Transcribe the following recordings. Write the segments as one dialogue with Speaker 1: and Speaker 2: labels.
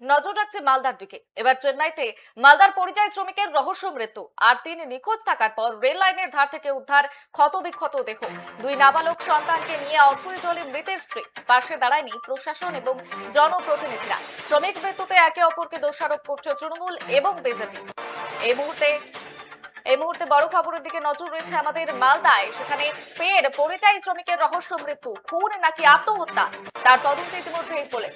Speaker 1: নজর রাখছে মালদার দিকে। এবার চেন্নাইতে মালদার পরিযায়ী শ্রমিকের রহস্য মৃত্যু, আর তিনি নিখোঁজ থাকার পর রেল লাইনের ধার থেকে উদ্ধার ক্ষত বিক্ষত দেহ। দুই নাবালক সন্তানকে নিয়ে অথই জলে মৃতের স্ত্রী। পাশে দাঁড়ায়নি প্রশাসন এবং জনপ্রতিনিধিরা। শ্রমিক মৃত্যুতে একে অপরকে দোষারোপ করছে তৃণমূল এবং বিজেপি। এই মুহূর্তে এই মুহূর্তে বড় খবরের দিকে নজর রয়েছে আমাদের মালদায়। সেখানে ফের পরিযায়ী শ্রমিকের রহস্য মৃত্যু। খুন নাকি আত্মহত্যা? তার তদন্ত ইতিমধ্যেই পুলিশ।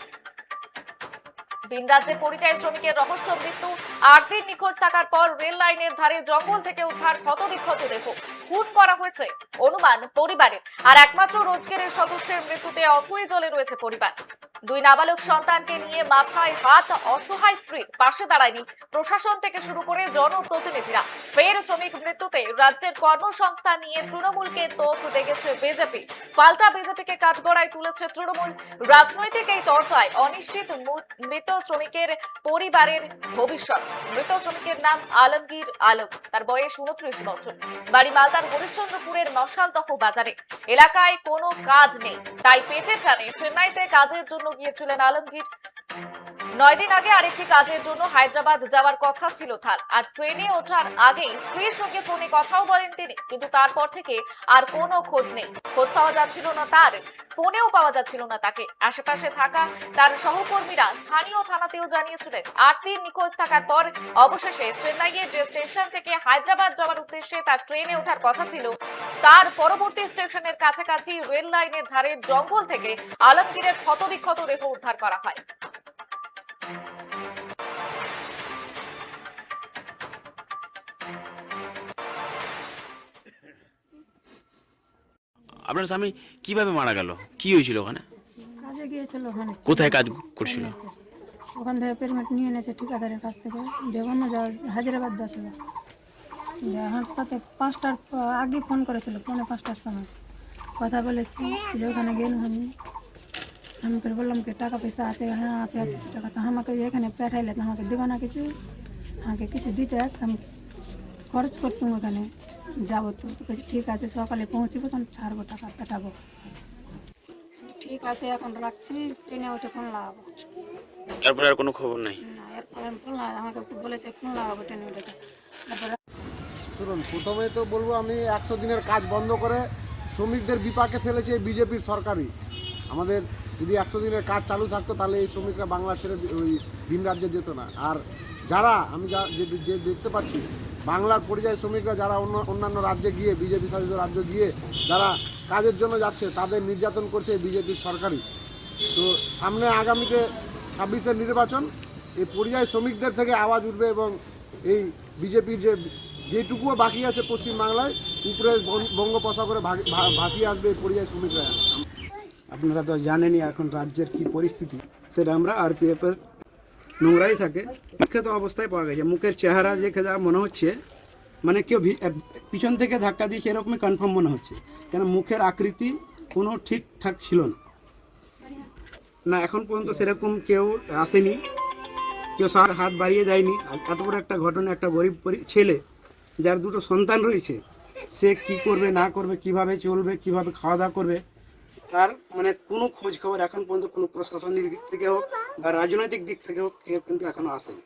Speaker 1: ভিন রাজ্যের পরিযায়ী শ্রমিকের রহস্য, মৃত্যু আট দিন নিখোঁজ থাকার পর রেল লাইনের ধারে জঙ্গল থেকে উদ্ধার ক্ষত বিক্ষত দেহ খুন করা হয়েছে অনুমান পরিবারের। আর একমাত্র রোজগারের সদস্যের মৃত্যুতে অথই জলে রয়েছে পরিবার। দুই নাবালক সন্তানকে নিয়ে মাথায় হাত, অসহায় স্ত্রী পাশে দাঁড়ায়নি প্রশাসন থেকে শুরু করে জনপ্রতিনিধিরা। ফের শ্রমিক মৃত্যুতে রাজ্যের কর্মসংস্থান নিয়ে তৃণমূলকে তোপ দেখেছে বিজেপি। পাল্টা বিজেপিকে কাঠগড়ায় তুলেছে তৃণমূল। রাজনৈতিক এই চর্চায় অনিশ্চিত মৃত শ্রমিকের পরিবারের ভবিষ্যৎ। মৃত শ্রমিকের নাম আলমগীর আলম। তার বয়স উনত্রিশ বছর। বাড়ি মালদার হরিশ্চন্দ্রপুরের মশালদহ বাজারে। এলাকায় কোনো কাজ নেই। তাই পেটে টানে। চেন্নাইতে কাজের জন্য গিয়েছিলেন আলমগীর। নয় দিন আগে আরেকটি কাজের জন্য হায়দ্রাবাদ যাওয়ার কথা ছিল তার। আর ট্রেনে ওঠার আগেই স্ত্রীর সঙ্গে ফোনে কথাও বলেন তিনি। কিন্তু তারপর থেকে আর কোনো খোঁজ নেই। খোঁজ পাওয়া যাচ্ছিল না তার। ফোনেও পাওয়া যাচ্ছিল না তাকে। আশেপাশে থাকা তার সহকর্মীরা স্থানীয় থানাতেও জানিয়েছিলেন আট দিন নিখোঁজ থাকার পর অবশেষে চেন্নাইয়ের যে স্টেশন থেকে হায়দ্রাবাদ যাওয়ার উদ্দেশ্যে তার ট্রেনে ওঠার কথা ছিল, তার পরবর্তী স্টেশনের কাছাকাছি রেল লাইনের ধারে জঙ্গল থেকে আলমগীরের ক্ষতবিক্ষত দেহ উদ্ধার করা হয়।
Speaker 2: আপনার স্বামী কীভাবে মারা গেল? কি হয়েছিল ওখানে?
Speaker 3: কাজে গিয়েছিল ওখানে।
Speaker 2: কোথায় কাজ করছিল?
Speaker 3: ওখান থেকে পেমেন্ট নিয়ে এনেছে ঠিকাদারের কাছ থেকে। যে অন্য যাওয়ার হায়দ্রাবাদ যাচ্ছিল। আমার সাথে পাঁচটার আগে ফোন করেছিল পৌনে পাঁচটার সময়। কথা বলেছি যে ওখানে গেলাম আমি। আমি করে বললাম কি টাকা পয়সা আছে? হ্যাঁ আছে টাকা। তো আমাকে এখানে পাঠাইলে তো আমাকে দেবে না কিছু। আমাকে কিছু দিতে আমি খরচ করতাম ওখানে। যাব তো। বলছি, ঠিক আছে সকালে পৌঁছবো তখন ছাড়বো টাকা পাঠাবো ঠিক আছে এখন রাখছি। ট্রেনে উঠে ফোন লাগাবো।
Speaker 2: তারপরে আর কোনো খবর নাই?
Speaker 3: না এরপরে আমি ফোন লাগা আমাকে বলেছে ফোন লাগাবো ট্রেনে উঠে। তারপরে
Speaker 4: শুনুন প্রথমে তো বলব আমি একশো দিনের কাজ বন্ধ করে শ্রমিকদের বিপাকে ফেলেছে এই বিজেপির সরকারই। আমাদের যদি একশো দিনের কাজ চালু থাকতো তাহলে এই শ্রমিকরা বাংলা ছেড়ে ওই ভিন রাজ্যে যেত না। আর যারা আমি যে যে দেখতে পাচ্ছি বাংলার পরিযায়ী শ্রমিকরা যারা অন্য অন্যান্য রাজ্যে গিয়ে, বিজেপি শাসিত রাজ্যে গিয়ে যারা কাজের জন্য যাচ্ছে, তাদের নির্যাতন করছে বিজেপির সরকারই। তো সামনে আগামীতে ছাব্বিশের নির্বাচন, এই পরিযায়ী শ্রমিকদের থেকে আওয়াজ উঠবে এবং এই বিজেপির যে যেটুকুও বাকি আছে পশ্চিমবাংলায়, উপরে বঙ্গোপসাগরে ভাসিয়ে আসবে এই পরিযায়ী শ্রমিকরা।
Speaker 5: আপনারা তো জানেনই এখন রাজ্যের কি পরিস্থিতি, সেটা আমরা আরপিএফের নোংরাই থাকে। বিক্ষত অবস্থায় পাওয়া গেছে। মুখের চেহারা দেখে যা মনে হচ্ছে মানে কেউ পিছন থেকে ধাক্কা দিয়েছে এরকমই কনফার্ম মনে হচ্ছে। কেন মুখের আকৃতি কোনো ঠিকঠাক ছিল না। না, এখন পর্যন্ত সেরকম কেউ আসেনি। কেউ সার হাত বাড়িয়ে দেয়নি। এত বড় একটা ঘটনা, একটা গরিব ছেলে যার দুটো সন্তান রয়েছে, সে কি করবে, না করবে, কীভাবে চলবে, কীভাবে খাওয়া দাওয়া করবে, তার মানে কোনো খোঁজ খবর এখন পর্যন্ত কোনো প্রশাসনিক দিক থেকে হোক রাজনৈতিক দিক থেকেও কেউ কিন্তু এখনও আসেনি।